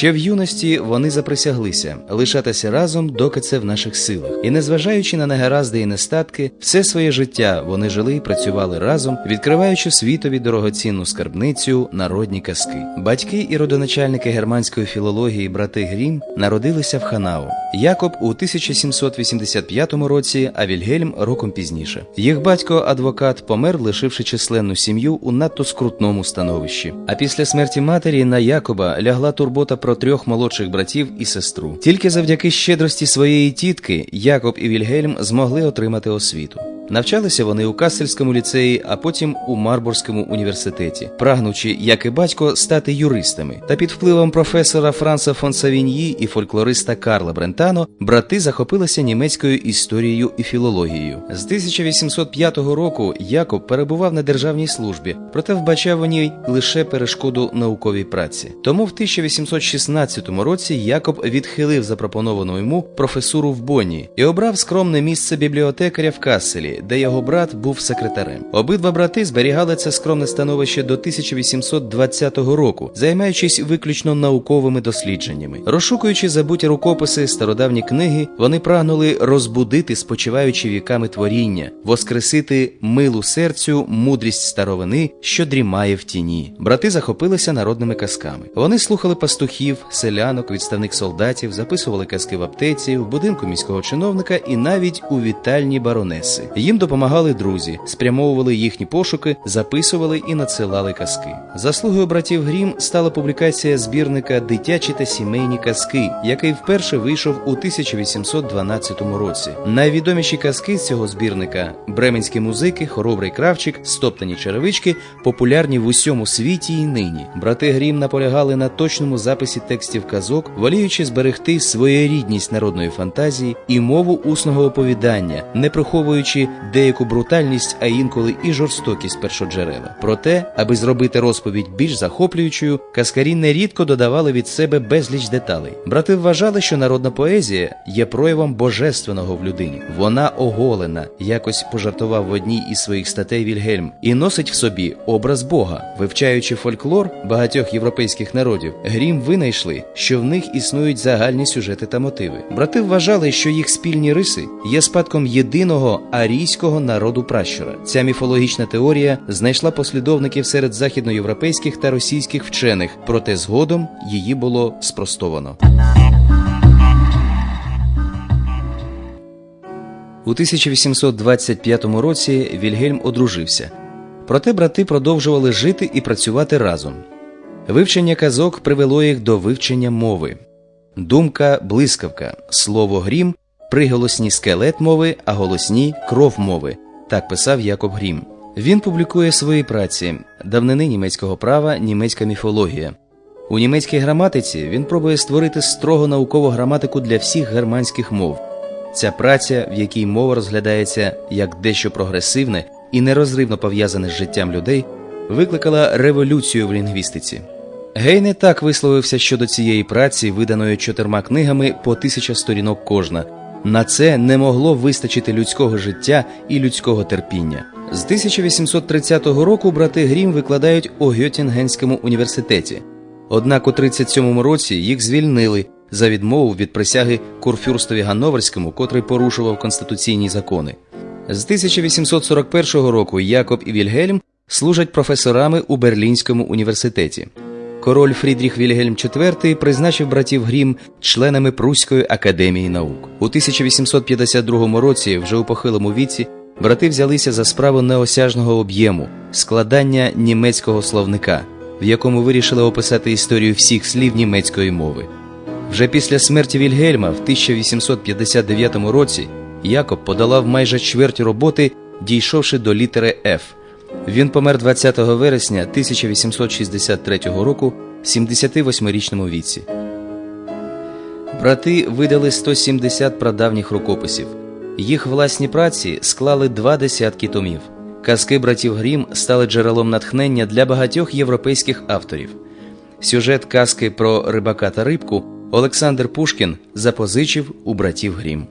Ще в юності вони заприсяглися лишатися разом, доки це в наших силах. І незважаючи на негаразди і нестатки, все своє життя вони жили і працювали разом, відкриваючи світові дорогоцінну скарбницю народні казки. Батьки і родоначальники германської філології брати Грім народилися в Ханау. Якоб у 1785 році, а Вільгельм роком пізніше. Їх батько, адвокат, помер, лишивши численну сім'ю у надто скрутному становищі. А після смерті матері на Якоба лягла турбота про трьох молодших братів і сестру. Тільки завдяки щедрості своєї тітки Якоб і Вільгельм змогли отримати освіту. Навчалися вони у Кассельському ліцеї, а потім у Марбурзькому університеті, прагнучи, як і батько, стати юристами. Та під впливом професора Франца фон Савіньї і фольклориста Карла Брентано брати захопилися німецькою історією і філологією. З 1805 року Якоб перебував на державній службі, проте вбачав у ній лише перешкоду науковій праці. Тому в 1816 році Якоб відхилив запропоновану йому професуру в Бонні і обрав скромне місце бібліотекаря в Касселі де його брат був секретарем. Обидва брати зберігали це скромне становище до 1820 року, займаючись виключно науковими дослідженнями. Розшукуючи забуті рукописи, стародавні книги, вони прагнули розбудити спочиваючи віками творіння, воскресити милу серцю, мудрість старовини, що дрімає в тіні. Брати захопилися народними казками. Вони слухали пастухів, селянок, відставних солдатів, записували казки в аптеці, в будинку міського чиновника і навіть у вітальні баронеси. Їм допомагали друзі, спрямовували їхні пошуки, записували і надсилали казки. Заслугою братів Грім стала публікація збірника Дитячі та сімейні казки, який вперше вийшов у 1812 році. Найвідоміші казки з цього збірника бременські музики, хоробрий кравчик, стоптані черевички, популярні в усьому світі і нині. Брати Грім наполягали на точному записі текстів казок, воліючи зберегти своєрідність народної фантазії і мову усного оповідання, не приховуючи деяку брутальність, а інколи і жорстокість першоджерела. Проте, аби зробити розповідь більш захоплюючою, каскарі нерідко додавали від себе безліч деталей. Брати вважали, що народна поезія є проявом божественного в людині. Вона оголена, якось пожартував в одній із своїх статей Вільгельм, і носить в собі образ Бога, вивчаючи фольклор багатьох європейських народів. Грім винайшли, що в них існують загальні сюжети та мотиви. Брати вважали, що їх спільні риси є спадком єдиного арійського народу пращура. Ця міфологічна теорія знайшла послідовників серед західноєвропейських та російських вчених, проте згодом її було спростовано. У 1825 році Вільгельм одружився. Проте брати продовжували жити і працювати разом. Вивчення казок привело їх до вивчення мови. Думка блискавка, слово грім, приголосні скелет мови, а голосні кров мови. Так писав Якоб Грім. Він публікує свої праці давнини німецького права, німецька міфологія. У німецькій граматиці він пробує створити строго наукову граматику для всіх германських мов. Ця праця, в якій мова розглядається як дещо прогресивне і нерозривно пов'язане з життям людей, викликала революцію в лінгвістиці. Гейне так висловився щодо цієї праці, виданої чотирма книгами по тисяча сторінок кожна. На це не могло вистачити людського життя і людського терпіння. З 1830 року брати Грім викладають у Гьотінгенському університеті. Однак у 37-му році їх звільнили за відмову від присяги Курфюрстові Ганноверському, котрий порушував конституційні закони. З 1841 року Якоб і Вільгельм служать професорами у Берлінському університеті. Король Фрідріх Вільгельм IV призначив братів Грім членами Пруської академії наук. У 1852 році, вже у похилому віці, брати взялися за справу неосяжного об'єму складання німецького словника, в якому вирішили описати історію всіх слів німецької мови. Вже після смерті Вільгельма в 1859 році Якоб подолав майже чверть роботи, дійшовши до літери Ф. Він помер 20 вересня 1863 року в 78-річному віці. Брати видали 170 прадавніх рукописів. Їх власні праці склали два десятки томів. Казки братів Грім стали джерелом натхнення для багатьох європейських авторів. Сюжет казки про рибака та рибку Олександр Пушкін запозичив у братів Грім.